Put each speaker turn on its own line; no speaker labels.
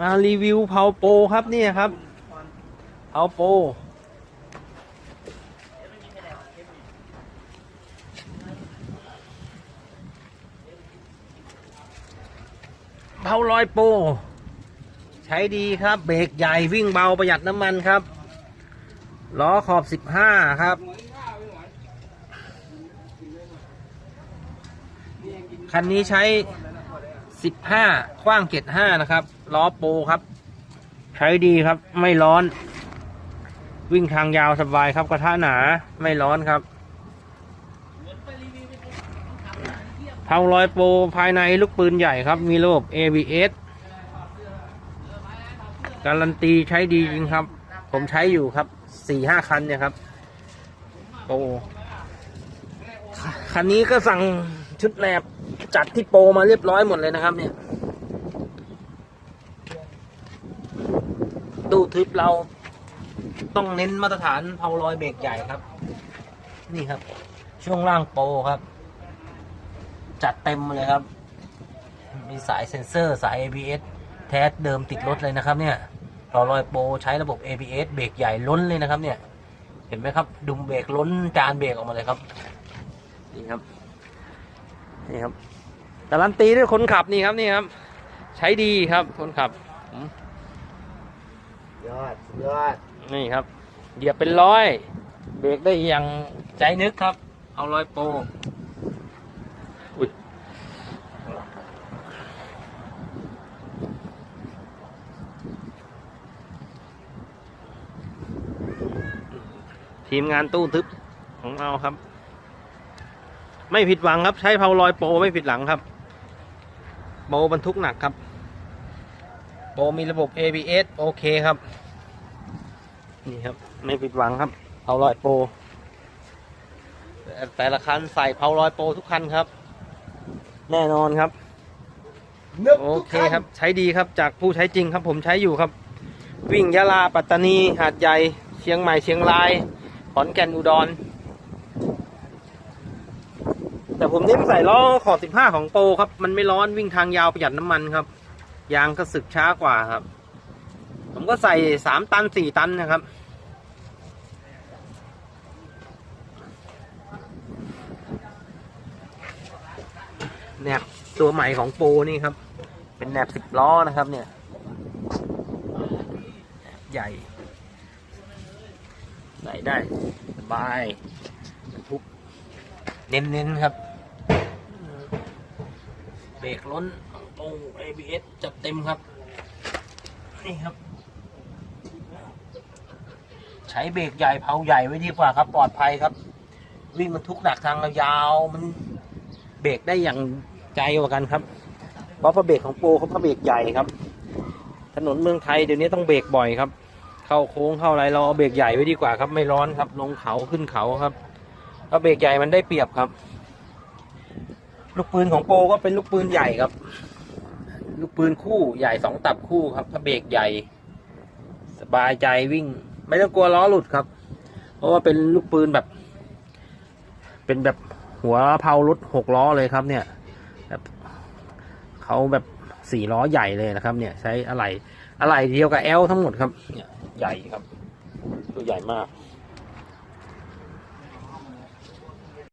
มารีวิวเผาโปรครับนี่ครับเผาโปรเผาลอยโปรใช้ดีครับ เบรกใหญ่วิ่งเบาประหยัดน้ำมันครับล้อขอบ15ครับ คันนี้ใช้15กว้าง75นะครับ ล้อโปรครับ ใช้ดีครับ ไม่ร้อน วิ่งทางยาวสบายครับ กระทะหนาไม่ร้อนครับเผาลอยโปรภายในลูกปืนใหญ่ครับ มีระบบ ABS การันตีใช้ดีจริงครับ ผมใช้อยู่ครับสี่ห้าคันเนี่ยครับโปรคันนี้ก็สั่งชุดแหลบจัดที่โปรมาเรียบร้อยหมดเลยนะครับเนี่ย ตู้ทึบเราต้องเน้นมาตรฐานเผาลอยเบรกใหญ่ครับ นี่ครับ ช่วงล่างโปรครับ จัดเต็มเลยครับ มีสายเซ็นเซอร์สาย ABS แท้เดิมติดรถเลยนะครับ เนี่ยเผาลอยโปรใช้ระบบ ABS เบรกใหญ่ล้นเลยนะครับ เนี่ย เห็นไหมครับ ดุมเบรกล้นจานเบรกออกมาเลยครับนี่ครับนี่ครับการันตีด้วยคนขับนี่ครับนี่ครับ ใช้ดีครับคนขับ
ยอดยอด
นี่ครับเหยียบเป็นร้อย เบรกได้อย่างใจนึกครับ เอาร้อยโปรอุ้ยทีมงานตู้ทึบของเราครับ ไม่ผิดหวังครับ ใช้เผาลอยโปไม่ผิดหลังครับโปบรรทุกหนักครับ โปรมีระบบ ABS โอเคครับ นี่ครับ ไม่ผิดหวังครับเผาลอยโปรแต่แต่ละคันใส่เผาลอยโปรทุกคันครับ แน่นอนครับ
นึก
โอ
ทุก
เค
น
ครับ ใช้ดีครับจากผู้ใช้จริงครับ ผมใช้อยู่ครับ วิ่งยะลาปัตตานีหาดใหญ่เชียงใหม่เชียงรายขอนแก่นอุดร แต่ผมเน้นใส่ล้อขอบ 15 ของโปรครับ มันไม่ร้อนวิ่งทางยาวประหยัดน้ำมันครับ ยางก็สึกช้ากว่าครับ ผมก็ใส่3ตัน4ตันนะครับ แหนบตัวใหม่ของโปรนี่ครับ เป็นแหนบสิบล้อนะครับเนี่ย ใหญ่ ใส่ได้สบายทุกเน้นๆครับ เบรกล้น ตรง ABS จัดเต็มครับ นี่ครับ ใช้เบรกใหญ่เผาใหญ่ไว้ดีกว่าครับ ปลอดภัยครับ วิ่งมันทุกหนักทางยาวมันเบรกได้อย่างใจกว่ากันครับเพราะพระเบรกของโปรเขาพระเบรกใหญ่ครับ ถนนเมืองไทยเดี๋ยวนี้ต้องเบรกบ่อยครับ เข้าโค้งเข้าอะไรเราเอาเบรกใหญ่ไว้ดีกว่าครับ ไม่ร้อนครับ ลงเขาขึ้นเขาครับเพราะเบรกใหญ่มันได้เปรียบครับ ลูกปืนของโปรก็เป็นลูกปืนใหญ่ครับ ลูกปืนคู่ใหญ่สองตับคู่ครับพระเบรกใหญ่ สบายใจวิ่ง ไม่ต้องกลัวล้อหลุดครับ เพราะว่าเป็นลูกปืนแบบ เป็นแบบหัวเพารถหกล้อเลยครับ เนี่ยแบบเขาแบบสี่ล้อใหญ่เลยนะครับ เนี่ย ใช้อะไหล่อะไหล่เดียวกับแอลทั้งหมดครับ เนี่ยใหญ่ครับ ตัวใหญ่มาก